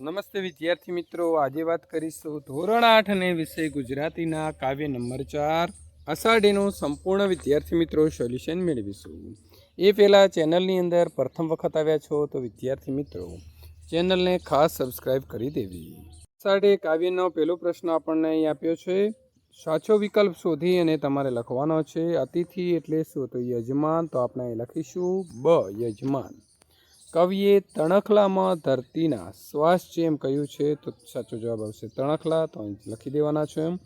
નમસ્તે વિદ્યાર્થી મિત્રો, આજે વાત કરીશું ધોરણ આઠ અને વિષય ગુજરાતીના કાવ્ય નંબર ચાર. અષાઢીનું સંપૂર્ણ વિદ્યાર્થી મિત્રો સોલ્યુશન મેળવીશું. એ પહેલાં ચેનલની અંદર પ્રથમ વખત આવ્યા છો તો વિદ્યાર્થી મિત્રો, ચેનલને ખાસ સબસ્ક્રાઈબ કરી દેવી. અષાઢે કાવ્યનો પહેલો પ્રશ્ન આપણને અહીં આપ્યો છે, સાચો વિકલ્પ શોધી અને તમારે લખવાનો છે. અતિથિ એટલે શું? તો યજમાન. તો આપણે અહીં લખીશું બ, યજમાન. કવિએ તણખલામાં ધરતીના શ્વાસ એમ કહ્યું છે, તો સાચો જવાબ આવશે તણખલા, તો અહીં લખી દેવાના છે એમ.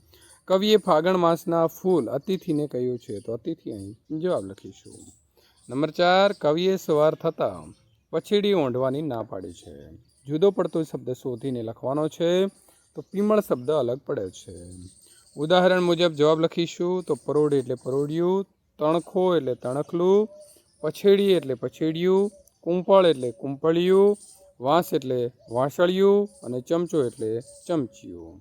કવિએ ફાગણ માસના ફૂલ અતિથિને કહ્યું છે, તો અતિથિ અહીં જવાબ લખીશું. નંબર ચાર, કવિએ સવાર થતાં પછીડી ઓંઢવાની ના પાડી છે. જુદો પડતો શબ્દ શોધીને લખવાનો છે, તો પીમળ શબ્દ અલગ પડે છે. ઉદાહરણ મુજબ જવાબ લખીશું, તો પરોડી એટલે પરોડિયું તણખો એટલે તણખલું, પછેડી એટલે પછેડિયું કુંપળ એટલે કુંપળિયું વાંસ એટલે વાંસળિયું અને ચમચો એટલે ચમચિયું.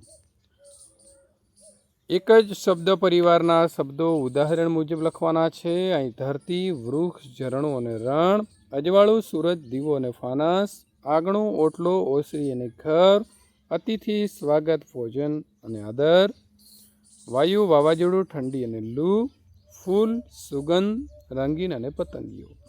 એક જ શબ્દ પરિવારના શબ્દો ઉદાહરણ મુજબ લખવાના છે. અહીં ધરતી, વૃક્ષ, ઝરણું અને રણ, અજવાળું, સૂરજ, દીવો અને ફાનસ, આગણું, ઓટલો, ઓસરી અને ઘર, અતિથિ, સ્વાગત, ભોજન અને આદર, વાયુ વાવાઝોડું, ઠંડી અને લૂ, ફૂલ, સુગંધ, રંગીન અને પતંગિયો.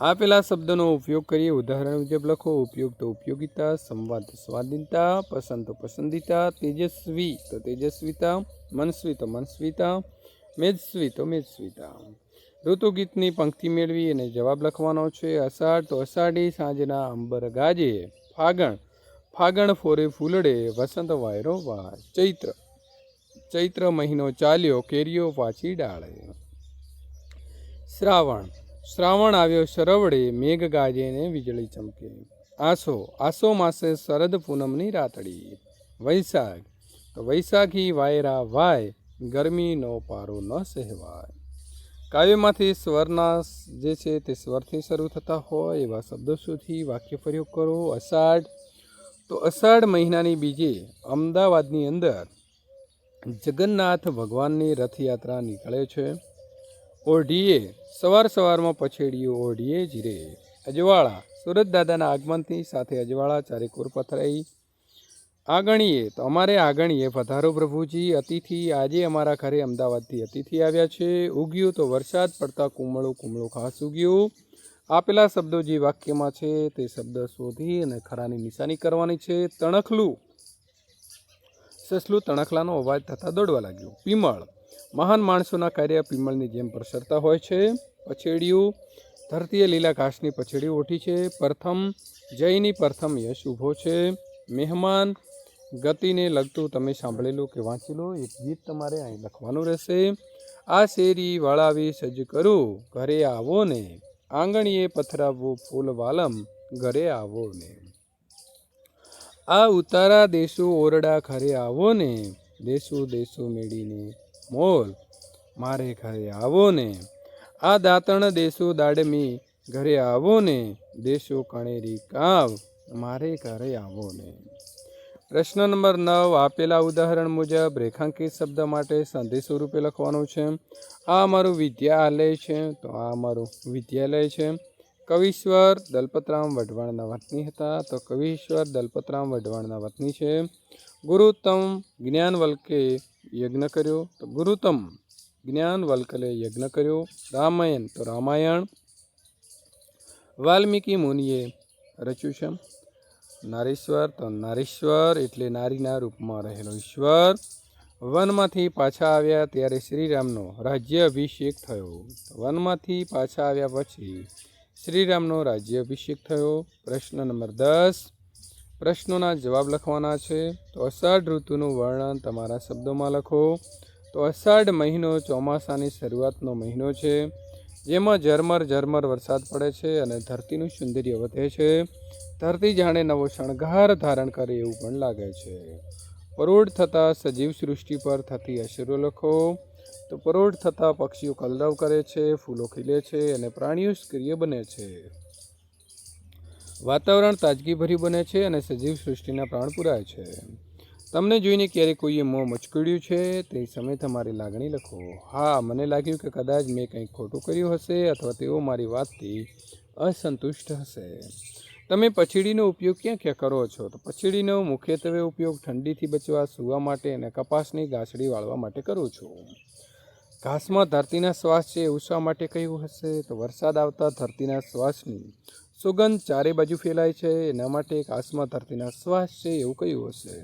આપેલા શબ્દનો ઉપયોગ કરીએ. ઉદાહરણ મુજબ લખો ઉપયોગ તો ઉપયોગિતા સંવાદ તો સ્વાધીનતા પસંદ તો પસંદિતા, તેજસ્વી તો તેજસ્વીતા, મનસ્વી તો મનસ્વીતા મેદસ્વી તો મેદસ્વીતા ઋતુગીતની પંક્તિ મેળવી અને જવાબ લખવાનો છે, અષાઢ તો અષાઢી, સાંજના અંબર ગાજે, ફાગણ ફાગણ ફોરે ફૂલડે, વસંત વાયરો વા ચૈત્ર ચૈત્ર મહિનો ચાલ્યો, કેરીઓ પાછી ડાળે. શ્રાવણ શ્રાવણ આવ્યો શરવડે, મેઘ ગાજે ને વીજળી ચમકે. આસો આસો માસે શરદ પૂનમની રાતડી. વૈશાખ તો વૈશાખી વાયરા વાય, ગરમીનો પારો ન સહેવાય. કાવ્યમાંથી સ્વરના જે છે તે સ્વરથી શરૂ થતા હોય, એવા શબ્દો સુધી વાક્ય પ્રયોગ કરો. અષાઢ, તો અષાઢ મહિનાની બીજે અમદાવાદની અંદર જગન્નાથ ભગવાનની રથયાત્રા નીકળે છે. ઓઢીએ સવાર સવારમાં પછેડીએ ઓઢીએ જીરે. અજવાળા સુરત દાદાના આગમનથી સાથે અજવાળા ચારેકોર પથરાઈ. આગણીએ, તો અમારે આગણીએ, પધારો પ્રભુજી. અતિથિ આજે અમારા ઘરે અમદાવાદથી અતિથિ આવ્યા છે. ઉગ્યું તો વરસાદ પડતા કુમળું કુમળું ખાસ ઉગ્યું. આપેલા શબ્દો જે વાક્યમાં છે તે શબ્દ શોધી અને ખરાની નિશાની કરવાની છે. તણખલું. સસલું તણખલાનો અવાજ થતાં દોડવા લાગ્યું. પીમળ મહાન માણસોના કાર્ય પીમળની જેમ પ્રસરતા હોય છે. પછેડિયું, ધરતીએ લીલા ઘાસની પછેડી ઓઠી છે. પ્રથમ, જયની પ્રથમ યશ ઊભો છે. મહેમાન, ગતિને લગતું તમે સાંભળેલું કે વાંચેલું એક ગીત તમારે અહીં લખવાનું રહેશે. આ શેરી વળાવી સજ્જ કરું, ઘરે આવો ને, આંગણીએ પથરાવવું ફૂલ વાલમ, ઘરે આવો ને. આ ઉતારા દેશો ઓરડા, ઘરે આવો ને, દેશો દેશો મેળીને મોલ મારે ઘરે આવો ને. આ દાંતણ દેશો દાડમી, ઘરે આવો ને. દેશો કણેરી કાવ, મારે ઘરે આવો ને. પ્રશ્ન નંબર નવ, આપેલા ઉદાહરણ મુજબ રેખાંકિત શબ્દ માટે સંધિ સ્વરૂપે લખવાનું છે. આ અમારું વિદ્યાલય છે, તો આ અમારું વિદ્યાલય છે. કવિશ્વર દલપતરામ વઢવાણના વતની હતા. તો કવિશ્વર દલપતરામ વઢવાણના વતની છે. ગુરુતમ જ્ઞાનવલ્કે યજ્ઞ કર્યો. તો ગુરુતમ જ્ઞાનવલ્કલે યજ્ઞ કર્યો. રામાયણ, તો રામાયણ. વાલ્મીકી મુનિએ રચ્યું છે. નારેશ્વર, તો નારેશ્વર, એટલે નારીના રૂપમાં રહેલો ઈશ્વર. વનમાંથી પાછા આવ્યા ત્યારે શ્રીરામનો રાજ્ય અભિષેક થયો વનમાંથી પાછા આવ્યા પછી શ્રીરામનો રાજ્ય અભિષેક થયો. પ્રશ્ન નંબર દસ. પ્રશ્નોના જવાબ લખવાના છે. તો અષાઢ ઋતુનું વર્ણન તમારા શબ્દોમાં લખો. તો અષાઢ મહિનો ચોમાસાની શરૂઆતનો મહિનો છે. જેમાં ઝરમર ઝરમર વરસાદ પડે છે અને ધરતીનું સૌંદર્ય વધે છે. ધરતી જાણે નવો શણગાર ધારણ કરે એવું પણ લાગે છે. પરોઢ થતાં સજીવ સૃષ્ટિ પર થતી અસરો લખો. તો પરોઢ થતાં પક્ષીઓ કલરવ કરે છે, ફૂલો ખીલે છે અને પ્રાણીઓ સક્રિય બને છે. વાતાવરણ તાજગીભર્યું બને છે અને સજીવ સૃષ્ટિના પ્રાણ પુરાય છે. તમને જોઈને ક્યારેક કોઈએ મોં મચકડ્યું છે તે સમયે તમારી લાગણી લખો. હા, મને લાગ્યું કે કદાચ મેં કંઈક ખોટું કર્યું હશે અથવા તેઓ મારી વાતથી અસંતુષ્ટ હશે. તમે પછીડીનો ઉપયોગ ક્યાં ક્યાં કરો છો? તો પછીડીનો મુખ્યત્વે ઉપયોગ ઠંડીથી બચવા, સૂવા માટે અને કપાસની ગાંસડી વાળવા માટે કરું છું. ઘાસમાં ધરતીના શ્વાસ છે એવું માટે કહ્યું હશે? તો વરસાદ આવતા ધરતીના શ્વાસની સુગંધ ચારે બાજુ ફેલાય છે, એના માટે ઘાસમાં ધરતીના શ્વાસ છે, એવું કહ્યું હશે?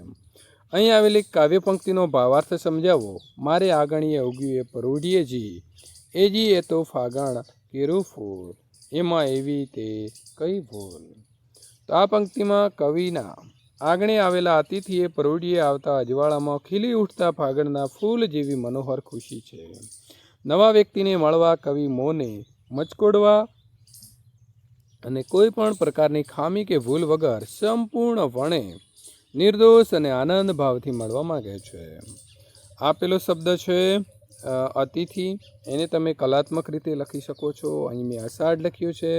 અહીં આવેલી કાવ્ય પંક્તિનો ભાવાર્થ સમજાવો. મારે આગણીએ ઉગ્યું એ પરોઢીએ જી એજી એ તો ફાગણ કેરું ફૂલ. એમાં એવી તે કઈ ભૂલ? તો આ પંક્તિમાં કવિના આગણે આવેલા અતિથિએ પરોઢીએ આવતા અજવાળામાં ખીલી ઉઠતા ફાગણના ફૂલ જેવી મનોહર ખુશી છે. નવા વ્યક્તિને મળવા કવિ મોને મચકોડવા અને કોઈ પણ પ્રકારની ખામી કે ભૂલ વગર સંપૂર્ણપણે નિર્દોષ અને આનંદ ભાવથી મળવા માંગે છે. આપેલો શબ્દ છે અતિથિ. એને તમે કલાત્મક રીતે લખી શકો છો. અહીં મેં અષાઢ લખ્યું છે.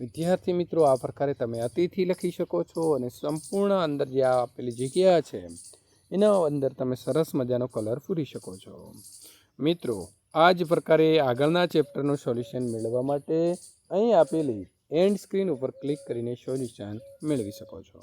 વિદ્યાર્થી મિત્રો, આ પ્રકારે તમે અતિથિ લખી શકો છો અને સંપૂર્ણ અંદર જે આ આપેલી જગ્યા છે, એના અંદર તમે સરસ મજાનો કલર પૂરી શકો છો. મિત્રો, આ જ પ્રકારે આગળના ચેપ્ટરનું સોલ્યુશન મેળવવા માટે અહીં આપેલી એન્ડ સ્ક્રીન ઉપર ક્લિક કરીને સોલ્યુશન મેળવી શકો છો.